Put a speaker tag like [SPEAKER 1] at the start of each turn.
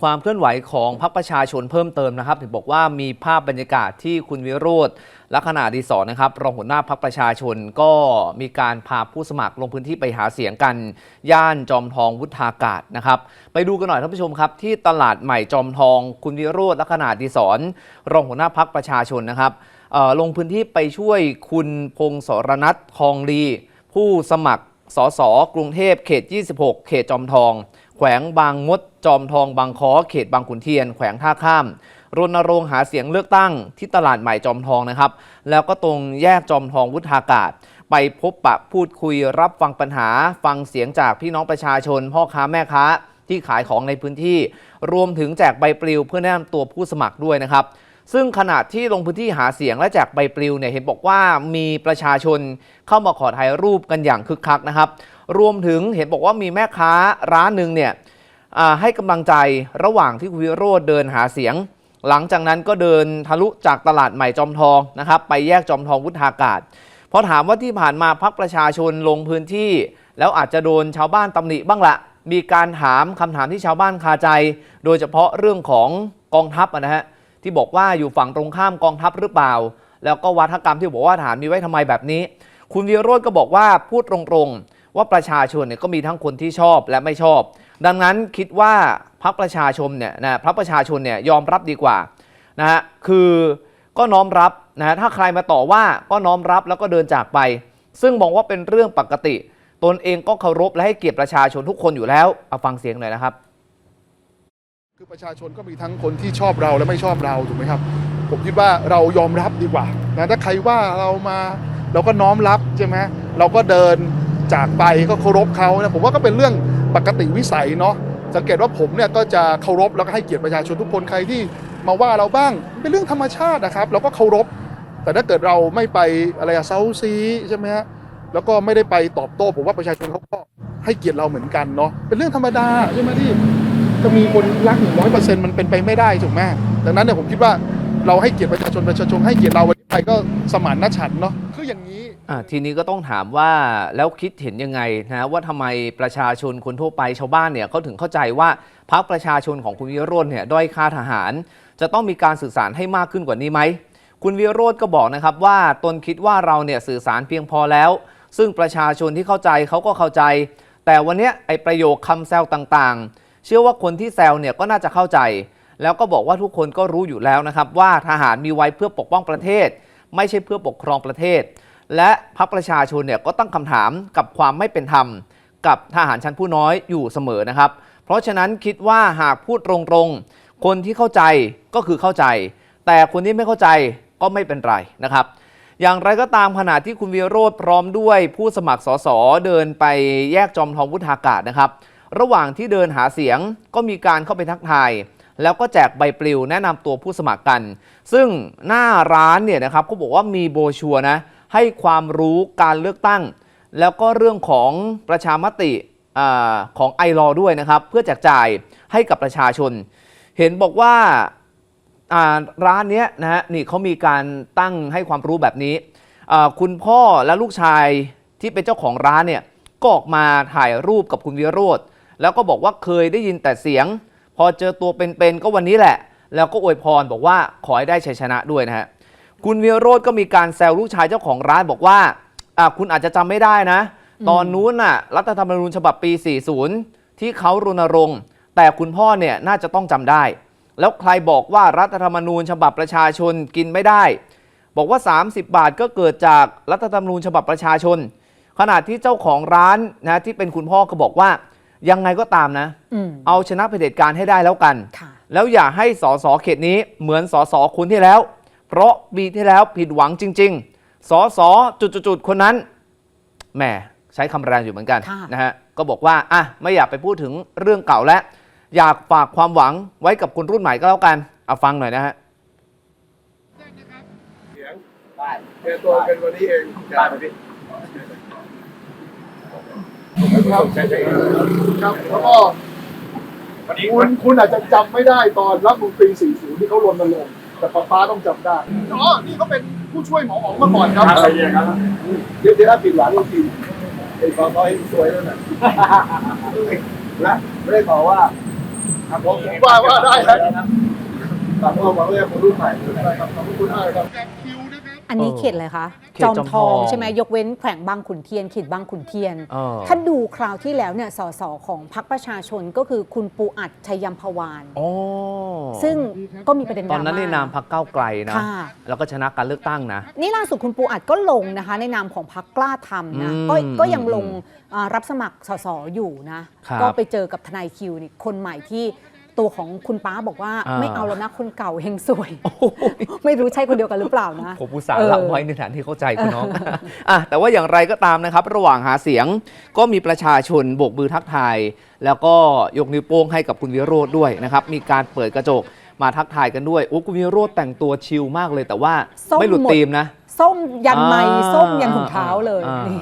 [SPEAKER 1] ความเคลื่อนไหวของพรรคประชาชนเพิ่มเติมนะครับถึงบอกว่ามีภาพบรรยากาศที่คุณวิโรธลักษณะดีสอนนะครับรองหัวหน้าพรรคประชาชนก็มีการพาผู้สมัครลงพื้นที่ไปหาเสียงกัน ย่านจอมทองวุฒากาศนะครับ ไปดูกันหน่อยท่านผู้ชมครับ ที่ตลาดใหม่จอมทอง คุณวิโรธลักษณะดีสอนรองหัวหน้าพรรคประชาชนนะครับลงพื้นที่ไปช่วยคุณพงศรนัททองลีผู้สมัครสสกรุงเทพเขต 26 เขตจอมทอง แขวงบางมด จอมทองบางคอเขตบางขุนเทียน แขวงท่าข้าม รณรงค์หาเสียงเลือกตั้งที่ตลาดใหม่จอมทองนะครับ แล้วก็ตรงแยกจอมทองวุฒากาศ ไปพบปะพูดคุยรับฟังปัญหา ฟังเสียงจากพี่น้องประชาชน พ่อค้าแม่ค้าที่ขายของในพื้นที่ รวมถึงแจกใบปลิวเพื่อแนะนำตัวผู้สมัครด้วยนะครับซึ่งขณะที่ลงพื้นที่หาเสียงและแจกใบปลิวเนี่ยเห็นบอกว่ามีประชาชนเข้ามาขอถ่ายรูปกันอย่างคึกคักนะครับ รวมถึงเห็นบอกว่ามีแม่ค้าร้านหนึ่งเนี่ยให้กำลังใจระหว่างที่คุณวิโรธเดินหาเสียง หลังจากนั้นก็เดินทะลุจากตลาดใหม่จอมทองนะครับไปแยกจอมทองวุฒากาศพอถามว่าที่ผ่านมาพักประชาชนลงพื้นที่ แล้วอาจจะโดนชาวบ้านตำหนิบ้างละมีการถามคำถามที่ชาวบ้านคาใจ โดยเฉพาะเรื่องของกองทัพนะฮะที่บอกว่าอยู่ฝั่งตรงข้ามกองทัพหรือเปล่า แล้วก็วัฒกรรมที่บอกว่าฐานมีไว้ทำไมแบบนี้ คุณวิโรธก็บอกว่าพูดตรงๆ ว่าประชาชนเนี่ยก็มีทั้งคนที่ชอบและไม่ชอบ ดังนั้นคิดว่าพรรคประชาชนเนี่ยนะพรรคประชาชนเนี่ยยอมรับดีกว่านะฮะคือก็น้อมรับนะฮะถ้าใครมาต่อว่าก็น้อมรับแล้วก็เดินจากไป ซึ่งมองว่าเป็นเรื่องปกติ ตนเองก็เคารพและให้เกียรติประชาชนทุกคนอยู่แล้วเอาฟังเสียงหน่อยนะครับ
[SPEAKER 2] คือประชาชนก็มีทั้งคนที่ชอบเราและไม่ชอบเราถูกไหมครับ ผมคิดว่าเรายอมรับดีกว่านะถ้าใครว่าเรามาเราก็น้อมรับใช่ไหมเราก็เดิน จากไปก็เคารพเขานะผมว่าก็เป็นเรื่องปกติวิสัยเนาะสังเกตว่าผมเนี่ยก็จะเคารพแล้วก็ให้เกียรติประชาชนทุกคนใครที่มาว่าเราบ้างเป็นเรื่องธรรมชาตินะครับเราก็เคารพ แต่ถ้าเกิดเราไม่ไปอะไรอะเซาซีใช่ไหมฮะแล้วก็ไม่ได้ไปตอบโต้ ผมว่าประชาชนเขาก็ให้เกียรติเราเหมือนกันเนาะเป็นเรื่องธรรมดาใช่ไหมที่จะมีคนรักหนึ่งร้อยเปอร์เซ็นต์มันเป็นไปไม่ได้ถูกไหมดังนั้นเนี่ยผมคิดว่าเราให้เกียรติประชาชนประชาชนให้เกียรติเราวันนี้ไปก็สมานนฉันเนาะคืออย่างนี้
[SPEAKER 1] ทีนี้ก็ต้องถามว่าแล้วคิดเห็นยังไงนะว่าทำไมประชาชนคนทั่วไปชาวบ้านเนี่ยเขาถึงเข้าใจว่าพรรคประชาชนของคุณวิโรจน์เนี่ยด้อยค่าทหาร จะต้องมีการสื่อสารให้มากขึ้นกว่านี้ไหมคุณวิโรจน์ก็บอกนะครับว่าตนคิดว่าเราเนี่ยสื่อสารเพียงพอแล้ว ซึ่งประชาชนที่เข้าใจเขาก็เข้าใจ แต่วันนี้ไอประโยคคำแซวต่างๆ เชื่อว่าคนที่แซวเนี่ยก็น่าจะเข้าใจ แล้วก็บอกว่าทุกคนก็รู้อยู่แล้วนะครับว่าทหารมีไว้เพื่อปกป้องประเทศ ไม่ใช่เพื่อปกครองประเทศ และพรรคประชาชนเนี่ยก็ตั้งคำถามกับความไม่เป็นธรรม กับทหารชั้นผู้น้อยอยู่เสมอนะครับ เพราะฉะนั้นคิดว่าหากพูดตรงๆ คนที่เข้าใจก็คือเข้าใจ แต่คนที่ไม่เข้าใจก็ไม่เป็นไรนะครับ อย่างไรก็ตามขณะที่คุณวิโรธพร้อมด้วยผู้สมัครสสเดินไปแยกจอมทองวุฒากาศนะครับ ระหว่างที่เดินหาเสียงก็มีการเข้าไปทักทายแล้วก็แจกใบปลิวแนะนำตัวผู้สมัครกัน ซึ่งหน้าร้านเนี่ยนะครับเขาบอกว่ามีโบชัวนะ ให้ความรู้การเลือกตั้ง แล้วก็เรื่องของประชามติอของไอรอด้วยนะครับ เพื่อแจกจ่ายให้กับประชาชน เห็นบอกว่าร้านเนี้ยนะฮะนี่เขามีการตั้งให้ความรู้แบบนี้ คุณพ่อและลูกชายที่เป็นเจ้าของร้านเนี่ยก็ออกมาถ่ายรูปกับคุณวิโรธแล้วก็บอกว่าเคยได้ยินแต่เสียง พอเจอตัวเป็นๆก็วันนี้แหละ แล้วก็อวยพรบอกว่าขอให้ได้ชัยชนะด้วยนะฮะ คุณวิโรธก็มีการแซวลูกชายเจ้าของร้านบอกว่าอ่าคุณอาจจะจำไม่ได้นะ ตอนนู้นน่ะรัฐธรรมนูญฉบับปี 40 ที่เขารณรงค์ แต่คุณพ่อเนี่ยน่าจะต้องจำได้ แล้วใครบอกว่ารัฐธรรมนูญฉบับประชาชนกินไม่ได้ บอกว่า 30 บาทก็เกิดจากรัฐธรรมนูญฉบับประชาชน ขณะที่เจ้าของร้านนะที่เป็นคุณพ่อก็บอกว่ายังไงก็ตามนะ
[SPEAKER 3] อืม
[SPEAKER 1] เอาชนะเผด็จการให้ได้แล้วกัน
[SPEAKER 3] ค่ะ
[SPEAKER 1] แล้วอย่าให้สสเขตนี้เหมือนสสคุณที่แล้ว เพราะปีที่แล้วผิดหวังจริง ๆสสจุดๆๆคนนั้นแหมใช้คำแรงอยู่เหมือนกัน
[SPEAKER 3] ค่ะ
[SPEAKER 1] นะฮะก็บอกว่าอะไม่อยากไปพูดถึงเรื่องเก่าแล้ว อยากฝากความหวังไว้กับคนรุ่นใหม่ก็แล้วกันเอาฟังหน่อยนะฮะ
[SPEAKER 4] เสียงได้เจอตัวเป็นวันนี้เองได้ไหมพี่
[SPEAKER 2] ครับครับแล้วก็
[SPEAKER 4] วันนี้
[SPEAKER 2] คุณคุณอาจจะจำไม่ได้ตอนรัฐมนตรี40 ที่เขารณรงค์ แต่ป้าป้าต้องจำได้อ๋อนี่เขาเป็นผู้ช่วยหมอหองมาก่อนครับ
[SPEAKER 4] อะไรอย่างนั้น
[SPEAKER 2] เดี๋ยวเดี๋ยวถ้าปิดหลังจริงไอ้ฟ้าฟ้าเองสวยแล้วนะ
[SPEAKER 4] และไม่ได้บอกว่าครับผมผมว่าว่าได้ครับตามความหวังเรื่องคนรุ่นใหม่ครับขอบคุณมากครับ
[SPEAKER 3] อันนี้
[SPEAKER 1] เออ
[SPEAKER 3] เขตเลยคะ
[SPEAKER 1] เขต
[SPEAKER 3] จอม
[SPEAKER 1] จอม
[SPEAKER 3] ท
[SPEAKER 1] ท
[SPEAKER 3] อ
[SPEAKER 1] องง
[SPEAKER 3] ใช่ไหมยกเว้นแขวงบางขุนเทียนเขตบางขุนเทียน
[SPEAKER 1] เออ
[SPEAKER 3] ถ้าดูคราวที่แล้วเนี่ยสสของพรรคประชาชนก็คือคุณปูอัดชัยยมพวาน
[SPEAKER 1] อ๋อ
[SPEAKER 3] ซึ่งก็มีประเด็นด
[SPEAKER 1] ตอ
[SPEAKER 3] รานม่า
[SPEAKER 1] นั้นในนามพักเก้าวไกลนะ
[SPEAKER 3] ค่ะ
[SPEAKER 1] แล้วก็ชนะการเลือกตั้งนะ
[SPEAKER 3] นี่ล่าสุดคุณปูอัดก็ลงนะคะ ในนามของพรรคกล้าทำนะ
[SPEAKER 1] อืม
[SPEAKER 3] ก็ก็ยังลง
[SPEAKER 1] อืม
[SPEAKER 3] อ่ารับสมัครสสอยู่นะ
[SPEAKER 1] ครับ
[SPEAKER 3] ก็ไปเจอกับทนายคิวนี่คนใหม่ที่ ตัวของคุณป้าบอกว่า
[SPEAKER 1] อ่า
[SPEAKER 3] ไม่เอาแล้วนะคนเก่าเฮงสวยไม่รู้ใช่คนเดียวกันหรือเปล่านะ
[SPEAKER 1] ผมอุตส่าห์
[SPEAKER 3] เออ
[SPEAKER 1] เล่าไว้ในฐานที่เข้าใจคุณน้องอะแต่ว่าอย่างไรก็ตามนะครับ ระหว่างหาเสียงก็มีประชาชนโบกมือทักทาย แล้วก็ยกนิ้วโป้งให้กับคุณวิโรธด้วยนะครับ มีการเปิดกระจกมาทักทายกันด้วยโอ้คุณวิโรธแต่งตัวชิลมากเลย แต่ว่า
[SPEAKER 3] ส้ม
[SPEAKER 1] ไม่หลุด
[SPEAKER 3] หมด
[SPEAKER 1] ธีมนะ
[SPEAKER 3] ส้มยันไม้
[SPEAKER 1] อ่า
[SPEAKER 3] ส้มยันถุงเท้าเลย
[SPEAKER 1] อ่า
[SPEAKER 3] นี่